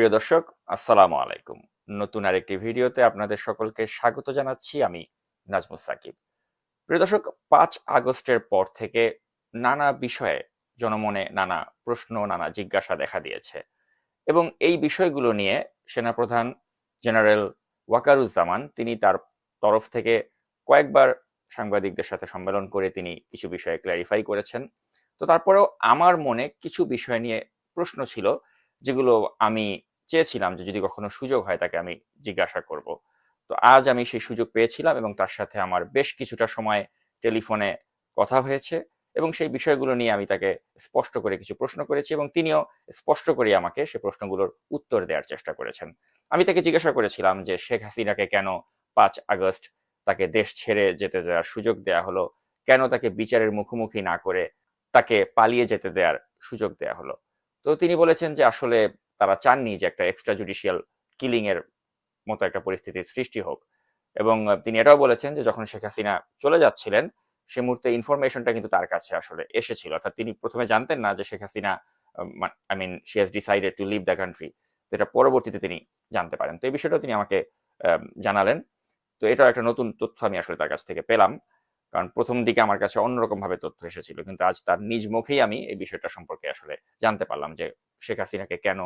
প্রিয় দর্শক, আসসালামু আলাইকুম। নতুন আরেকটি ভিডিওতে আপনাদের সকলকে স্বাগত জানাচ্ছি আমি নাজমুল সাকিব। প্রিয় দর্শক, পাঁচ আগস্টের পর থেকে নানা বিষয়ে জনমনে নানা প্রশ্ন, নানা জিজ্ঞাসা দেখা দিয়েছে এবং এই বিষয়গুলো নিয়ে সেনাপ্রধান জেনারেল ওয়াকারুজ্জামান, তিনি তার তরফ থেকে কয়েকবার সাংবাদিকদের সাথে সম্মেলন করে তিনি কিছু বিষয়ে ক্ল্যারিফাই করেছেন। তো তারপরেও আমার মনে কিছু বিষয় নিয়ে প্রশ্ন ছিল, যেগুলো আমি চেয়েছিলাম যে যদি কখনো সুযোগ হয় তাকে আমি জিজ্ঞাসা করব। তো আজ আমি সেই সুযোগ পেয়েছিলাম এবং তার সাথে আমার বেশ কিছুটা সময় টেলিফোনে কথা হয়েছে এবং সেই বিষয়গুলো নিয়ে আমি তাকে স্পষ্ট করে কিছু প্রশ্ন করেছি এবং তিনিও স্পষ্ট করে আমাকে সে প্রশ্নগুলোর উত্তর দেওয়ার চেষ্টা করেছেন। আমি তাকে জিজ্ঞাসা করেছিলাম যে শেখ হাসিনাকে কেন পাঁচ আগস্ট তাকে দেশ ছেড়ে যেতে দেওয়ার সুযোগ দেয়া হলো? কেন তাকে বিচারের মুখোমুখি না করে তাকে পালিয়ে যেতে দেওয়ার সুযোগ দেয়া হলো? তো তিনি বলেছেন যে আসলে তারা চাননি যে একটা এক্সট্রা জুডিশিয়াল কিলিং এর মতো একটা পরিস্থিতির সৃষ্টি হোক। এবং তিনি এটাও বলেছেন যে যখন শেখ হাসিনা চলে যাচ্ছিলেন, সে মুহূর্তে ইনফরমেশনটা কিন্তু তার কাছে আসলে এসেছিল। অর্থাৎ তিনি প্রথমে জানতেন না যে Sheikh Hasina I mean she has decided to leave the country এটা পরবর্তীতে তিনি জানতে পারেন। তো এই বিষয়টাও তিনি আমাকে জানালেন। তো এটাও একটা নতুন তথ্য আমি আসলে তার কাছ থেকে পেলাম। কারণ প্রথম দিকে আমার কাছে অন্যরকম ভাবে তথ্য এসেছিল। কিন্তু আজ তার নিজ মুখেই আমি এই বিষয়টা সম্পর্কে আসলে জানতে পারলাম যে শেখ হাসিনাকে কেন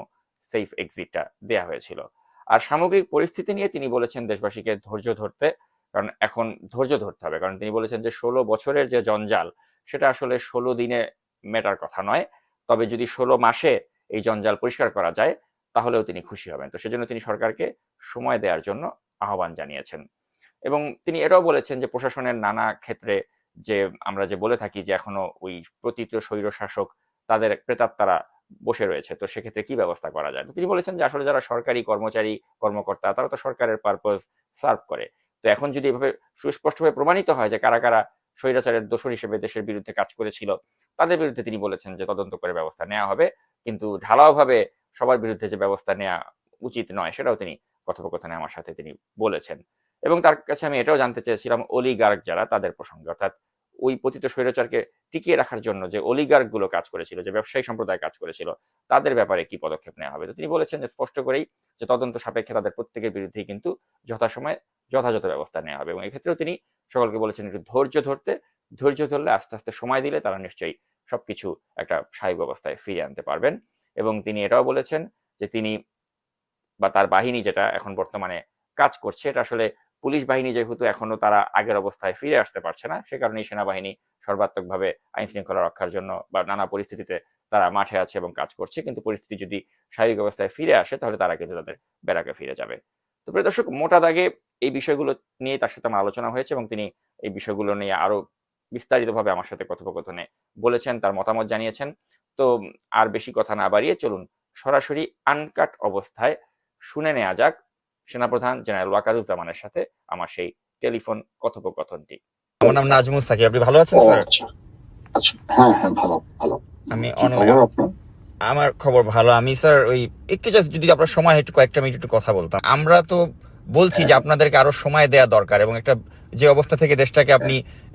সেফ এক্সিটটা দেয়া হয়েছিল। আর সামগ্রিক পরিস্থিতি নিয়ে তিনি বলেছেন দেশবাসীকে ধৈর্য ধরতে, কারণ এখন ধৈর্য ধরতে হবে। কারণ তিনি বলেছেন যে, ষোলো বছরের যে জঞ্জাল, সেটা আসলে ষোলো দিনে মেটার কথা নয়। তবে যদি ষোলো মাসে এই জঞ্জাল পরিষ্কার করা যায়, তাহলেও তিনি খুশি হবেন। তো সেজন্য তিনি সরকারকে সময় দেওয়ার জন্য আহ্বান জানিয়েছেন। এবং তিনি এটাও বলেছেন যে, প্রশাসনের নানা ক্ষেত্রে যে আমরা যে বলে থাকি যে, এখনও ওই প্রতীত স্বৈর শাসক তাদের প্রেতাত্মারা বসে রয়েছে। তো সেক্ষেত্রে কি ব্যবস্থা করা যায়? তিনি বলেছেন যে আসলে যারা সরকারি কর্মচারী, কর্মকর্তা, তারা তো সরকারের পারপোজ সার্ভ করে। তো এখন যদি এভাবে সুস্পষ্টভাবে প্রমাণিত হয় যে কারা কারা স্বৈরাচারের দোষর হিসেবে দেশের বিরুদ্ধে কাজ করেছিল, তাদের বিরুদ্ধে তিনি বলেছেন যে তদন্ত করে ব্যবস্থা নেওয়া হবে। কিন্তু ঢালাওভাবে সবার বিরুদ্ধে যে ব্যবস্থা নেওয়া উচিত নয়, সেটাও তিনি কথোপকথনে আমার সাথে তিনি বলেছেন। এবং তার কাছে আমি এটাও জানতে চেয়েছিলাম অলিগার্ক যারা, তাদের প্রসঙ্গে। অর্থাৎ ওই পতিত স্বৈরাচারকে টিকিয়ে রাখার জন্য যে অলিগার্কগুলো কাজ করেছিল, যে ব্যবসায়ী সম্প্রদায় কাজ করেছিল, তাদের ব্যাপারে কি পদক্ষেপ নেওয়া হবে? তো তিনি বলেছেন যে স্পষ্ট করেই যে তদন্ত সাপেক্ষে তাদের প্রত্যেকের বিরুদ্ধেই কিন্তু যথাসময়ে যথাযথ ব্যবস্থা নেওয়া হবে। এবং এক্ষেত্রেও তিনি সকলকে বলেছেন একটু ধৈর্য ধরতে, ধৈর্য ধরলে আস্তে আস্তে সময় দিলে তারা নিশ্চয়ই সবকিছু একটা স্বাভাবিক অবস্থায় ফিরিয়ে আনতে পারবেন। এবং তিনি এটাও বলেছেন যে তিনি বা তার বাহিনী যেটা এখন বর্তমানে কাজ করছে, এটা আসলে পুলিশ বাহিনী যেহেতু এখনও তারা আগের অবস্থায় ফিরে আসতে পারছে না, সে কারণে সেনাবাহিনী সর্বাত্মকভাবে আইন শৃঙ্খলা রক্ষার জন্য বা নানা পরিস্থিতিতে তারা মাঠে আছে এবং কাজ করছে। কিন্তু পরিস্থিতি যদি স্বাভাবিক অবস্থায় ফিরে আসে, তাহলে তারা কিন্তু তাদের বেড়াকে ফিরে যাবে। তো প্রিয় দর্শক, মোটা দাগে এই বিষয়গুলো নিয়ে তার সাথে আমার আলোচনা হয়েছে এবং তিনি এই বিষয়গুলো নিয়ে আরও বিস্তারিতভাবে আমার সাথে কথোপকথনে বলেছেন, তার মতামত জানিয়েছেন। তো আর বেশি কথা না বাড়িয়ে চলুন সরাসরি আনকাট অবস্থায় শুনে নেওয়া যাক। সেনাপ্রধান জেনারেল ওয়াকারুজ্জামানের সাথে আমার সেই টেলিফোন কথোপকথনটি। আমার নাম নাজমুল সাকিব। আপনি ভালো আছেন স্যার? আচ্ছা। আচ্ছা। হ্যাঁ হ্যাঁ ভালো ভালো। আমি আমার খবর ভালো। আমি স্যার ওই একটু জাস্ট যদি আপনার সময় একটু কয়েকটা মিনিট একটু কথা বলতাম। আমরা তো বলছি যে আপনাদেরকে আরও সময় দেওয়া দরকার এবং একটা যে অবস্থা থেকে দেশটাকে আপনি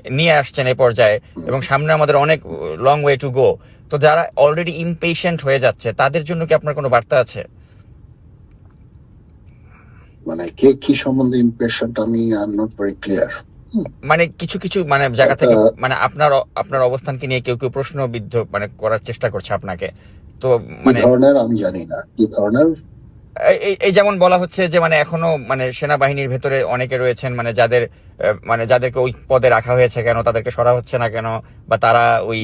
নিয়ে আসছেন এই পর্যায়ে এবং সামনে আমাদের অনেক লং ওয়ে টু গো তো যারা অলরেডি ইমপেশেন্ট হয়ে যাচ্ছে তাদের জন্য কি আপনার কোনো বার্তা আছে? মানে কে কি সম্বন্ধে ইমপ্রেশনটা আমি I am not very clear মানে কিছু কিছু মানে জায়গা থেকে মানে আপনার আপনার অবস্থানকে নিয়ে কেউ কেউ প্রশ্নবিদ্ধ মানে করার চেষ্টা করছে আপনাকে। তো মানে ধরনের আমি জানি না। কি ধরনের? এই- যেমন বলা হচ্ছে যে মানে এখনও মানে সেনাবাহিনীর ভেতরে অনেকে রয়েছেন মানে যাদের মানে যাদেরকে ওই পদে রাখা হয়েছে কেন তাদেরকে সরা হচ্ছে না কেন বা তারা ওই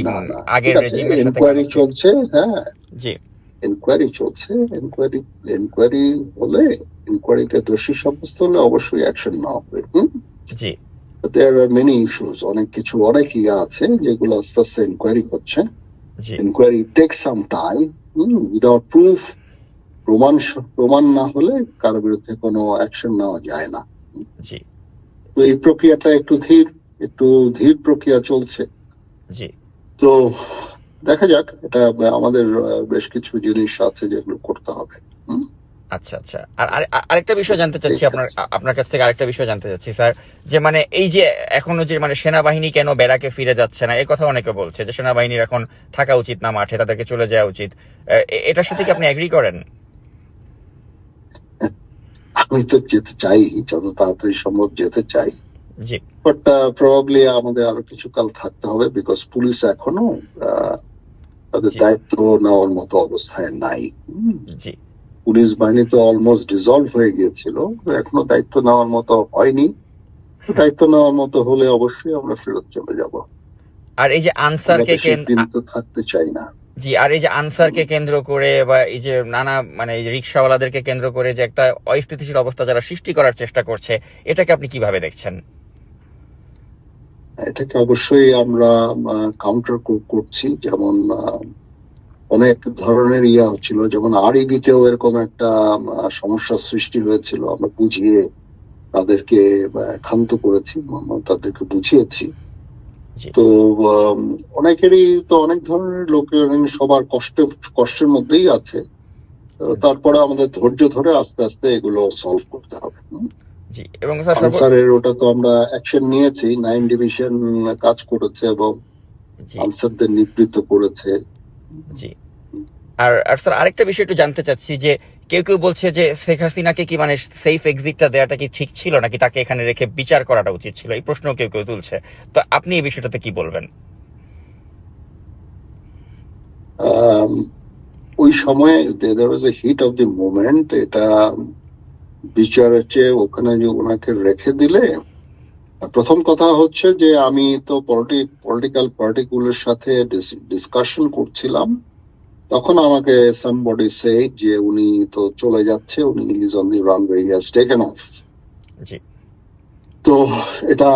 আগের রেজিমের সাথে এনকোয়ারি চলছে হ্যাঁ। জি। এনকোয়ারি চলছে এনকোয়ারি এনকোয়ারি হলে এনকোয়ারিতে দোষী সাব্যস্ত হলে অবশ্যই অ্যাকশন নেওয়া হবে হুম? জি। দেয়ার আর মেনি ইস্যুস অনেক কিছু অনেক ইয়ে আছে যেগুলো আস্তে আস্তে এনকোয়ারি হচ্ছে। takes some time hmm, without proof প্রমাণ প্রমাণ না হলে কারও বিরুদ্ধে কোনো অ্যাকশন নেওয়া যায় না। তো এই প্রক্রিয়াটা একটু ধীর একটু ধীর প্রক্রিয়া চলছে। তো দেখা যাক এটা আমাদের বেশ কিছু জিনিস আছে যেগুলো করতে হবে হুম? আচ্ছা আচ্ছা। আর আর- আর- আরেকটা বিষয় জানতে চাচ্ছি আপনার আপনার কাছ থেকে আরেকটা বিষয় জানতে চাচ্ছি স্যার। যে মানে এই যে এখনও যে মানে সেনাবাহিনী কেন বেড়াকে ফিরে যাচ্ছে না এই কথা অনেকে বলছে যে সেনাবাহিনীর এখন থাকা উচিত না মাঠে তাদেরকে চলে যাওয়া উচিত। এটার সাথে কি আপনি এগ্রি করেন? আমি তো যেতে চাই যত তাড়াতাড়ি সম্ভব যেতে চাই। জি। বাট প্রবাবলি আমাদের আরও কিছু কাল থাকতে হবে বিকজ পুলিশ এখনও তাদের দায়িত্ব নেওয়ার মতো অবস্থায় নাই। জি। পুলিশ বাহিনী তো অলমোস্ট ডিজলভ হয়ে গিয়েছিল এখনও দায়িত্ব নেওয়ার মতো হয়নি। দায়িত্ব নেওয়ার মতো হলে অবশ্যই আমরা ফেরত চলে যাব। আর এই যে আনসারকে বেশি কেন- দিন তো থাকতে চাই না। জি আর এই যে আনসারকে কেন্দ্র করে বা এই যে নানা মানে এই রিক্সাওয়ালাদেরকে কেন্দ্র করে যে একটা অস্থিতিশীল অবস্থা যারা সৃষ্টি করার চেষ্টা করছে এটাকে আপনি কীভাবে দেখছেন? এটাকে অবশ্যই আমরা কাউন্টার করছি যেমন অনেক ধরনের ইয়া হচ্ছিল যেমন আরইবিতেও এরকম একটা সমস্যার সৃষ্টি হয়েছিল। আমরা বুঝিয়ে তাদেরকে ক্ষান্ত করেছি তাদেরকে বুঝিয়েছি। তো অনেকেরই তো অনেক ধরনের লোকের সবার কষ্টে কষ্টের মধ্যেই আছে। তারপরে আমাদের ধৈর্য ধরে আস্তে আস্তে এগুলো সলভ করতে হবে। জি এবং আনসারের ওটা তো আমরা অ্যাকশন নিয়েছি নাইন ডিভিশন কাজ করেছে এবং আনসারদের নিবৃত্ত করেছে। জি। আর আর স্যার, আরেকটা বিষয় একটু জানতে চাচ্ছি যে কেউ কেউ বলছে যে শেখ হাসিনাকে কি মানে সেফ এক্সিটটা দেওয়াটা কি ঠিক ছিল নাকি তাকে এখানে রেখে বিচার করাটা উচিত ছিল? এই প্রশ্ন কেউ কেউ তুলছে। তো আপনি এই বিষয়টাতে কি বলবেন? ওই সময় there was a heat of the moment এটা বিচারের চেয়ে ওখানে যে ওনাকে রেখে দিলে, প্রথম কথা হচ্ছে যে আমি তো পলিটিক্যাল পার্টিগুলোর সাথে ডিসকাশন করছিলাম। তখন আমাকে সামবডি সে যে উনি তো চলে যাচ্ছে উনি is on the runway he has taken off জি। তো এটা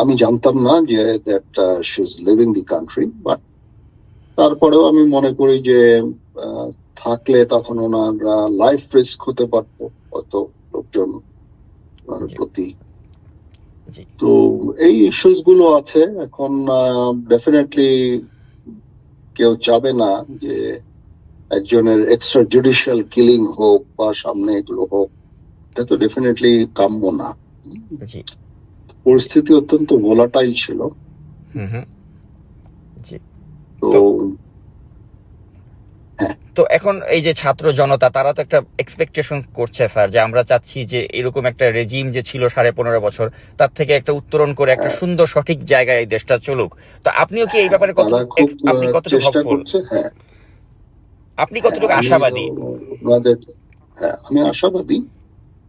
আমি জানতাম না যে that she is living the country but তারপরেও আমি মনে করি যে আহ, থাকলে তখন ওনার লাইফ রিস্ক হতে পারতো হয়তো লোকজন ওনার প্রতি। তো এই ইস্যুসগুলো আছে এখন ডেফিনেটলি কেউ চাবে না যে একজনের এক্সট্রা জুডিশিয়াল কিলিং হোক বা সামনে এগুলো হোক এটা তো ডেফিনেটলি কাম্য না। পরিস্থিতি অত্যন্ত ভোলাটাইল ছিল। হুম হুম। তো তো এখন এই যে ছাত্র জনতা তারা তো একটা এক্সপেকটেশন করছে স্যার যে আমরা চাচ্ছি যে এরকম একটা রেজিম যে ছিল সাড়ে পনেরো বছর তার থেকে একটা উত্তরণ করে একটা হ্যাঁ। সুন্দর সঠিক জায়গায় এই দেশটা চলুক। তো আপনিও কি এই ব্যাপারে কত আপনি কত চেষ্টা করছে হ্যাঁ। আপনি কতটুকু হ্যাঁ, আশাবাদী? হ্যাঁ আমি আশাবাদী।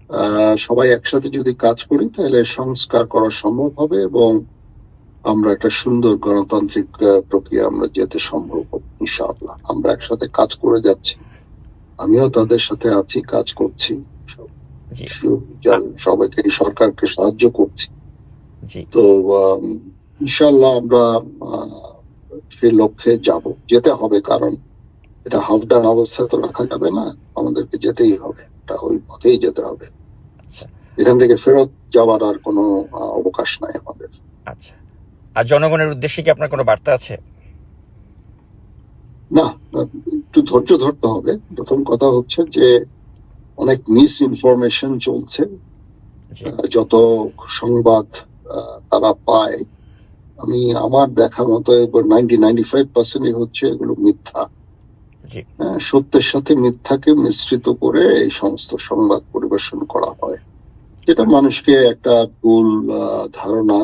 আহ, সবাই একসাথে যদি কাজ করি তাহলে সংস্কার করা সম্ভব হবে এবং আমরা একটা সুন্দর গণতান্ত্রিক প্রক্রিয়া আমরা যেতে সম্ভব ইনশাআল্লাহ। আমরা একসাথে কাজ করে যাচ্ছি। আমিও তাদের সাথে আছি কাজ করছি। সবাইকে সরকারকে সাহায্য করছি। তো ইনশাল্লাহ আমরা সেই লক্ষ্যে যাব যেতে হবে কারণ এটা হাফ ডান অবস্থায় তো রাখা যাবে না আমাদেরকে যেতেই হবে এটা ওই পথেই যেতে হবে। আচ্ছা। এখান থেকে ফেরত যাওয়ার আর কোনো অবকাশ নাই আমাদের। আচ্ছা। আর জনগণের উদ্দেশ্যে কি আপনার কোনো বার্তা আছে? না একটু ধৈর্য ধরতে হবে। প্রথম কথা হচ্ছে যে অনেক মিস ইনফরমেশন চলছে যত সংবাদ তারা পায়। আমি আমার দেখা মতো নাইনটি নাইনটি ফাইভ পার্সেন্টই হচ্ছে এগুলো মিথ্যা। সত্যের সাথে মিথ্যাকে মিশ্রিত করে এই সমস্ত সংবাদ পরিবেশন করা হয়। যেটা মানুষকে একটা ভুল ধারণা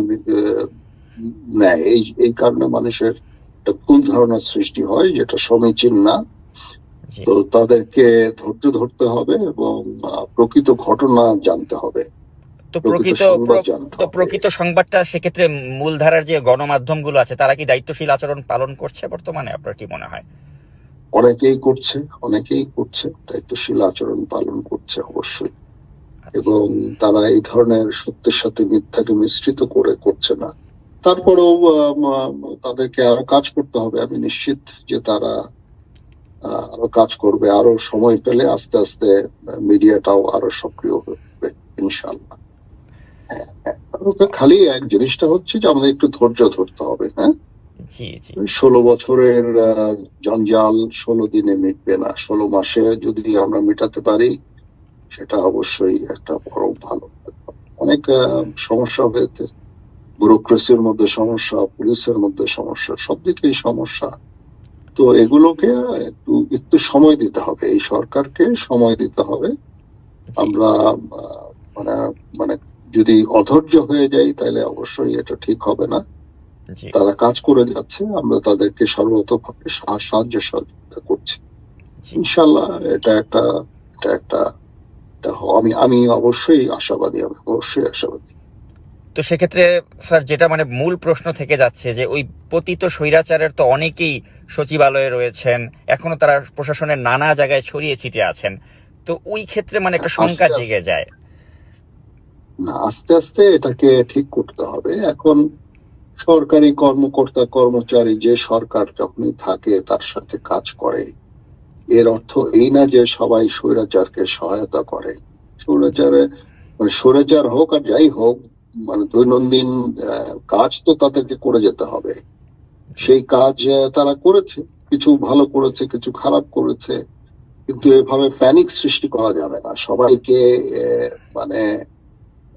নেয়। এই এই কারণে মানুষের একটা ভুল ধারণার সৃষ্টি হয় যেটা সমীচীন না। তো তাদেরকে ধৈর্য ধরতে হবে এবং প্রকৃত ঘটনা জানতে হবে। তো প্রকৃত তো হবে। প্রকৃত সংবাদটা সেক্ষেত্রে মূলধারার যে গণমাধ্যমগুলো আছে তারা কি দায়িত্বশীল আচরণ পালন করছে বর্তমানে আপনার কি মনে হয়? অনেকেই করছে অনেকেই করছে দায়িত্বশীল আচরণ পালন করছে অবশ্যই। আচ্ছা, এবং তারা এই ধরনের সত্যের সাথে মিথ্যাকে মিশ্রিত করে করছে না। তারপরেও তাদেরকে আরও কাজ করতে হবে। আমি নিশ্চিত যে তারা আরও কাজ করবে আরও সময় পেলে আস্তে আস্তে মিডিয়াটাও আরও সক্রিয় হবে ইনশাল্লাহ হ্যাঁ, হ্যাঁ। খালি এক জিনিসটা হচ্ছে যে আমাদের একটু ধৈর্য ধরতে হবে হ্যাঁ? ষোলো বছরের জঞ্জাল ষোলো দিনে মিটবে না। ষোলো মাসে যদি আমরা মেটাতে পারি সেটা অবশ্যই একটা বড় ভালো অনেক সমস্যা হয়েছে। ব্যুরোক্রেসির মধ্যে সমস্যা পুলিশের মধ্যে সমস্যা সব দিকেই সমস্যা। তো এগুলোকে একটু একটু সময় দিতে হবে। এই সরকারকে সময় দিতে হবে। আমরা মানে মানে যদি অধৈর্য হয়ে যাই তাহলে অবশ্যই এটা ঠিক হবে না। তারা কাজ করে যাচ্ছে আমরা তাদেরকে সর্বতভাবে সাহায্য সহযোগিতা করছি। ইনশাল্লাহ এটা একটা এটা একটা আমি আমি অবশ্যই আশাবাদী আমি অবশ্যই আশাবাদী। তো সেক্ষেত্রে স্যার যেটা মানে মূল প্রশ্ন থেকে যাচ্ছে যে ওই পতিত স্বৈরাচারের তো অনেকেই সচিবালয়ে রয়েছেন এখনও তারা প্রশাসনের নানা জায়গায় ছড়িয়ে ছিটিয়ে আছেন। তো ওই ক্ষেত্রে মানে একটা শঙ্কা জেগে যায়। না আস্তে আস্তে এটাকে ঠিক করতে হবে। এখন সরকারি কর্মকর্তা কর্মচারী যে সরকার যখনই থাকে তার সাথে কাজ করে। এর অর্থ এই না যে সবাই স্বৈরাচারকে সহায়তা করে। স্বৈরাচারে মানে স্বৈরাচার হোক আর যাই হোক মানে দৈনন্দিন আহ, কাজ তো তাদেরকে করে যেতে হবে। সেই কাজ তারা করেছে। কিছু ভালো করেছে কিছু খারাপ করেছে। কিন্তু এভাবে প্যানিক সৃষ্টি করা যাবে না। সবাইকে আহ, মানে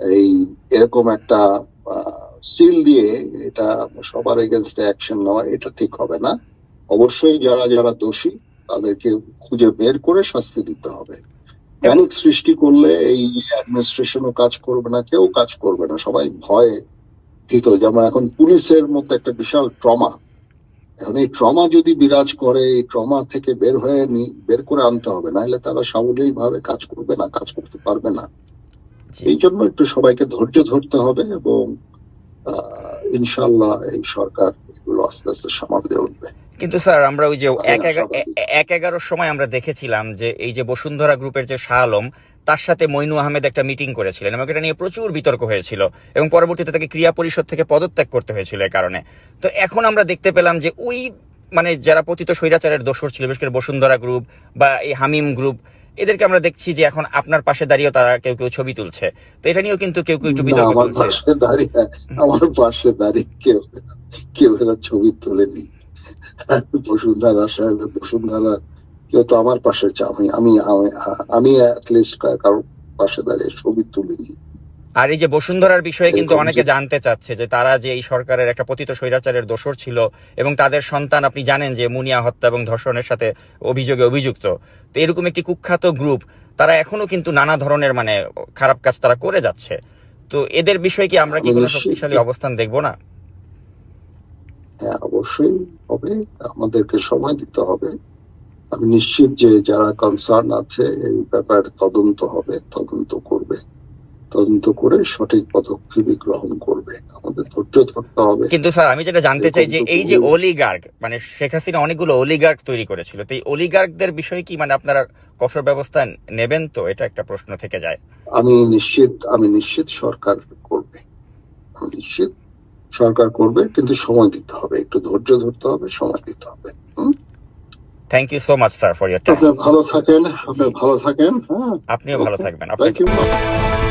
এই এরকম একটা সিল দিয়ে এটা সবার এগেনস্টে অ্যাকশন নেওয়া এটা ঠিক হবে না। অবশ্যই যারা যারা দোষী তাদেরকে খুঁজে বের করে শাস্তি দিতে হবে। প্যানিক সৃষ্টি করলে এই অ্যাডমিনিস্ট্রেশনও কাজ করবে না কেউ কাজ করবে না। সবাই ভয়ে ভীত। যেমন এখন পুলিশের মধ্যে একটা বিশাল ট্রমা। এখন এই ট্রমা যদি বিরাজ করে এই ট্রমা থেকে বের হয়ে নি- বের করে আনতে হবে। নাহলে তারা সাবলীল ভাবে কাজ করবে না কাজ করতে পারবে না। এই জন্য একটু সবাইকে ধৈর্য ধরতে হবে এবং ইনশাল্লাহ এই সরকার এগুলো আস্তে আস্তে সামাল দিয়ে উঠবে কিন্তু স্যার আমরা ওই যে এক। এ- এগারোর সময় আমরা দেখেছিলাম যে এই যে বসুন্ধরা গ্রুপের যে শাহ আলম তার সাথে মইনু আহমেদ একটা মিটিং করেছিলেন এবং এটা নিয়ে প্রচুর বিতর্ক হয়েছিল এবং পরবর্তীতে তাকে ক্রিয়া পরিষদ থেকে পদত্যাগ করতে হয়েছিল এই কারণে তো এখন আমরা দেখতে পেলাম যে ওই মানে যারা পতিত স্বৈরাচারের দোষর ছিল বিশেষ করে বসুন্ধরা গ্রুপ বা এই হামিম গ্রুপ এদেরকে আমরা দেখছি যে এখন আপনার পাশে দাঁড়িয়েও তারা কেউ কেউ ছবি তুলছে। তো এটা নিয়েও কিন্তু কেউ কেউ একটু বিতর্ক আমার তুলছে। পাশে দাঁড়িয়ে আমার পাশে দাঁড়িয়ে কেউ কেউ এরা ছবি তোলেনি। বসুন্ধরা সাহেব বসুন্ধরা কেউ তো আমার পাশে আমি আমি- আমি অ্যাটলিস্ট কারোর পাশে দাঁড়িয়ে ছবি তুলিনি। আর এই যে বসুন্ধরার বিষয়ে কিন্তু অনেকে জানতে চাচ্ছে যে তারা যে এই সরকারের একটা পতিত স্বৈরাচারের দোষর ছিল এবং তাদের সন্তান আপনি জানেন যে মুনিয়া হত্যা এবং ধর্ষণের সাথে অভিযোগে অভিযুক্ত। তো এরকম একটি কুখ্যাত গ্রুপ তারা এখনও কিন্তু নানা ধরনের মানে খারাপ কাজ তারা করে যাচ্ছে। তো এদের বিষয়ে কি আমরা কি কোনো শক্তিশালী অবস্থান দেখব না? হ্যাঁ অবশ্যই হবে। আমাদেরকে সময় দিতে হবে। আমি নিশ্চিত যে যারা কনসার্ন আছে এই ব্যাপারে তদন্ত হবে তদন্ত করবে। তদন্ত করে সঠিক পদক্ষেপ গ্রহণ করবে। আমাদের ধৈর্য ধরতে হবে। কিন্তু স্যার আমি যেটা জানতে চাই যে এই যে অলিগার্ক মানে শেখ হাসিনা অনেকগুলো অলিগার্ক তৈরি করেছিল তো এই অলিগার্কদের বিষয়ে কি মানে আপনারা কঠোর ব্যবস্থা নেবেন তো? এটা একটা প্রশ্ন থেকে যায়। আমি নিশ্চিত আমি নিশ্চিত সরকার করবে। আমি নিশ্চিত সরকার করবে কিন্তু সময় দিতে হবে। একটু ধৈর্য ধরতে হবে সময় দিতে হবে। Thank you so much sir for your time আপনি ভালো থাকেন আপনি ভালো থাকেন হ্যাঁ? আপনিও ভালো থাকবেন। থ্যাংক আপনাকে ইউ